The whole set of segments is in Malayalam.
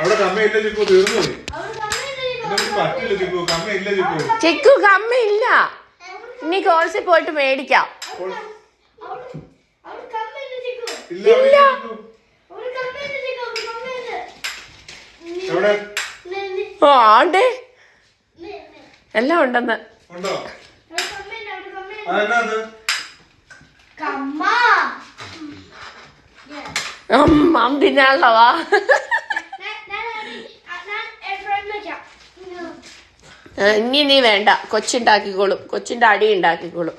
അവിടെ കമ്മയില്ല ചിക്കു തീർന്നു പറ്റില്ല ചിക്കു കമ്മയില്ല ചിക്കു ചിക്കു കമ്മയില്ല ഇനി കോഴ്സിൽ പോയിട്ട് മേടിക്കാം ഇല്ല ഓ ആണ്ടേ എല്ലാം ഉണ്ടെന്ന് ഉണ്ടോ അമ്മ തിന്നാനുള്ളവാ ഇനി നീ വേണ്ട. കൊച്ചുണ്ടാക്കിക്കോളും. കൊച്ചിന്റെ അടി ഉണ്ടാക്കിക്കോളും.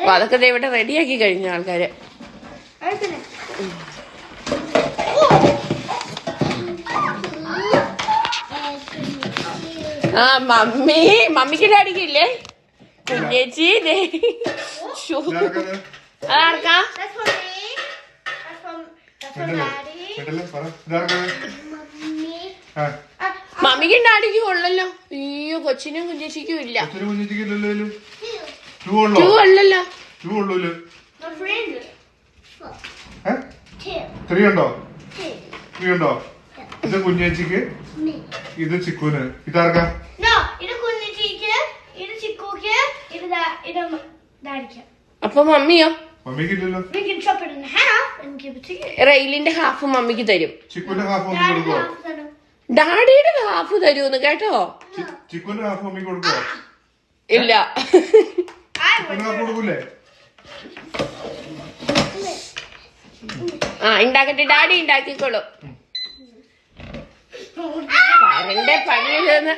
അപ്പൊ അതൊക്കെ ദേ ഇവിടെ റെഡിയാക്കി കഴിഞ്ഞു ആൾക്കാര്. ആ മമ്മി. മമ്മിക്ക് അടിക്കില്ലേ? കുഞ്ഞേച്ചി? അതാർക്കാ? പറ. മമ്മിക്കും ഡാഡിക്കും ഉള്ളല്ലോ. അയ്യോ കൊച്ചിനും കുഞ്ഞേച്ചിക്കും ഇല്ല. ടൂ അല്ലല്ലോ ടൂ ഉള്ളൂ? ഇതിൽ. My friend. ഏ? Two. ത്രീ ഉണ്ടോ. ത്രീ ഉണ്ടോ? ഇത് കുഞ്ഞേച്ചിക്ക് ഇത് ചിക്കുന് ഇതാർക്കാ? അപ്പൊ മമ്മിയോ. റെയിലിന്റെ ഹാഫ് മമ്മിക്ക് തരും. ചിക്കുന്റെ ഹാഫ് ഒന്നും കൊടുക്കോ. ഡാഡിയുടെ ഹാഫ് തരൂന്ന് കേട്ടോ? ചിക്കുന്റെ ഹാഫ് മമ്മി കൊടുക്കോ ഇല്ല. കൊടുക്കൂലേ? ആ ഉണ്ടാക്കട്ടെ ഡാഡി ഉണ്ടാക്കിക്കോളൂ കരന്റെ പണിയില്ലെന്ന്.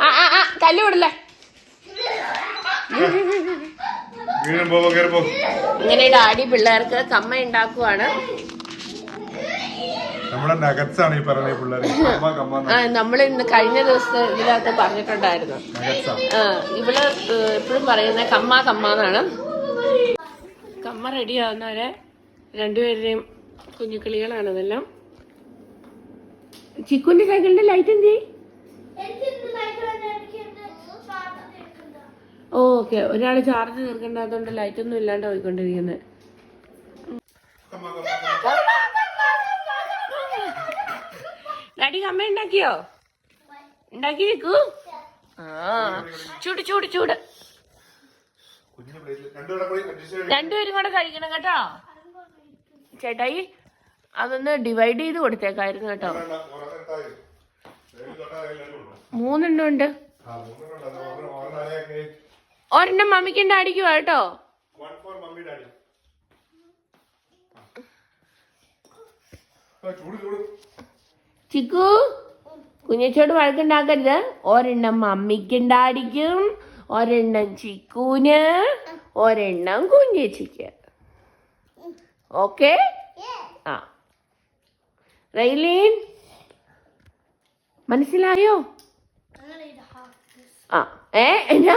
ആ ആ ആ കല്ല് വിടല്ലേ ഇങ്ങനെ ഡാഡി പിള്ളേർക്ക് കമ്മ ഉണ്ടാക്കുവാണ്. നമ്മൾ നഗറ്റ്സ് ആണ് ഈ പറഞ്ഞ കമ്മ കമ്മ നമ്മൾ ഇന്ന് കഴിഞ്ഞ ദിവസം ഇതിനകത്ത് പറഞ്ഞിട്ടുണ്ടായിരുന്നു. നഗറ്റ്സാ ആ. ഇവൾ എപ്പോഴും പറയുന്ന കമ്മ കമ്മ എന്നാണ്. കമ്മ റെഡി ആവുന്നവരെ രണ്ടുപേരുടെയും കുഞ്ഞുക്കിളികളാണ് ഇതെല്ലാം. ചിക്കുന്റെ സൈക്കിളിന്റെ ലൈറ്റ് എന്ത് ഓക്കെ ഒരാൾ ചാർജ് തീർക്കേണ്ടതുകൊണ്ട് ലൈറ്റ് ഒന്നും ഇല്ലാണ്ട് പോയിക്കൊണ്ടിരിക്കുന്നത് ഡാഡി അമ്മ ഉണ്ടാക്കിയോ? ഉണ്ടാക്കി വെക്കൂ ആ ചൂട് ചൂട് ചൂട്. രണ്ടുപേരെ കൂടെ കഴിക്കണം കേട്ടോ. ചേട്ടായി അതൊന്ന് ഡിവൈഡ് ചെയ്ത് കൊടുത്തേക്കായിരുന്നു കേട്ടോ. മൂന്നെണ്ണം ഉണ്ട്. ഒരെണ്ണം- മമ്മിക്കും ഡാഡിക്കും കേട്ടോ. ചിക്കു കുഞ്ഞച്ചോട് വഴക്കുണ്ടാക്കരുത്. ഒരെണ്ണം മമ്മിക്കും ഡാഡിക്കും ഒരെണ്ണം ചിക്കൂന് ഒരെണ്ണം കുഞ്ഞേച്ചിക്ക്. ഓക്കെ? ആ. റെയിലീൻ മനസ്സിലായോ? ആ. Eh, 呀